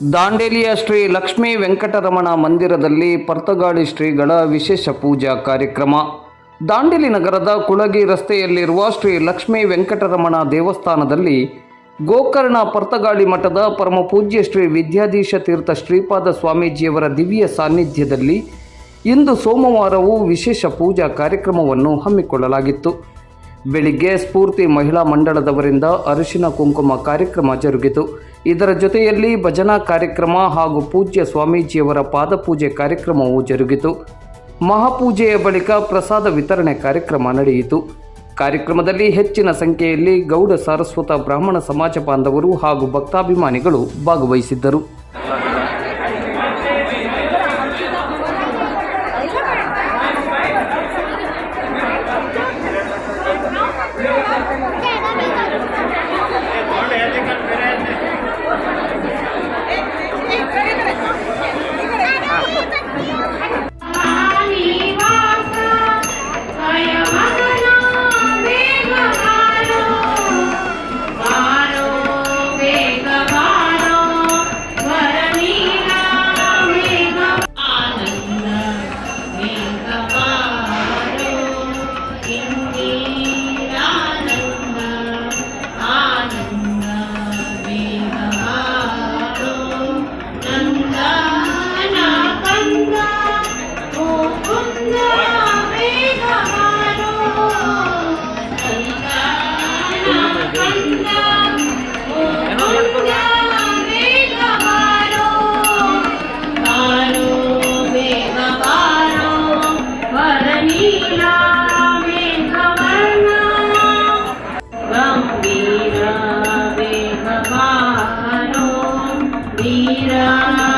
ದಾಂಡೇಲಿಯ ಶ್ರೀ ಲಕ್ಷ್ಮೀ ವೆಂಕಟರಮಣ ಮಂದಿರದಲ್ಲಿ ಪರ್ತಗಾಳಿ ಶ್ರೀಗಳ ವಿಶೇಷ ಪೂಜಾ ಕಾರ್ಯಕ್ರಮ. ದಾಂಡೇಲಿ ನಗರದ ಕುಳಗಿ ರಸ್ತೆಯಲ್ಲಿರುವ ಶ್ರೀ ಲಕ್ಷ್ಮೀ ವೆಂಕಟರಮಣ ದೇವಸ್ಥಾನದಲ್ಲಿ ಗೋಕರ್ಣ ಪರ್ತಗಾಳಿ ಮಠದ ಪರಮಪೂಜ್ಯ ಶ್ರೀ ವಿದ್ಯಾಧೀಶ ತೀರ್ಥ ಶ್ರೀಪಾದ ಸ್ವಾಮೀಜಿಯವರ ದಿವ್ಯ ಸಾನ್ನಿಧ್ಯದಲ್ಲಿ ಇಂದು ಸೋಮವಾರವೂ ವಿಶೇಷ ಪೂಜಾ ಕಾರ್ಯಕ್ರಮವನ್ನು ಹಮ್ಮಿಕೊಳ್ಳಲಾಗಿತ್ತು. ಬೆಳಿಗ್ಗೆ ಸ್ಫೂರ್ತಿ ಮಹಿಳಾ ಮಂಡಳದವರಿಂದ ಅರಿಶಿನ ಕುಂಕುಮ ಕಾರ್ಯಕ್ರಮ ಜರುಗಿತು. ಇದರ ಜೊತೆಯಲ್ಲಿ ಭಜನಾ ಕಾರ್ಯಕ್ರಮ ಹಾಗೂ ಪೂಜ್ಯ ಸ್ವಾಮೀಜಿಯವರ ಪಾದಪೂಜೆ ಕಾರ್ಯಕ್ರಮವೂ ಜರುಗಿತು. ಮಹಾಪೂಜೆಯ ಬಳಿಕ ಪ್ರಸಾದ ವಿತರಣೆ ಕಾರ್ಯಕ್ರಮ ನಡೆಯಿತು. ಕಾರ್ಯಕ್ರಮದಲ್ಲಿ ಹೆಚ್ಚಿನ ಸಂಖ್ಯೆಯಲ್ಲಿ ಗೌಡ ಸಾರಸ್ವತ ಬ್ರಾಹ್ಮಣ ಸಮಾಜ ಬಾಂಧವರು ಹಾಗೂ ಭಕ್ತಾಭಿಮಾನಿಗಳು ಭಾಗವಹಿಸಿದ್ದರು. Mira.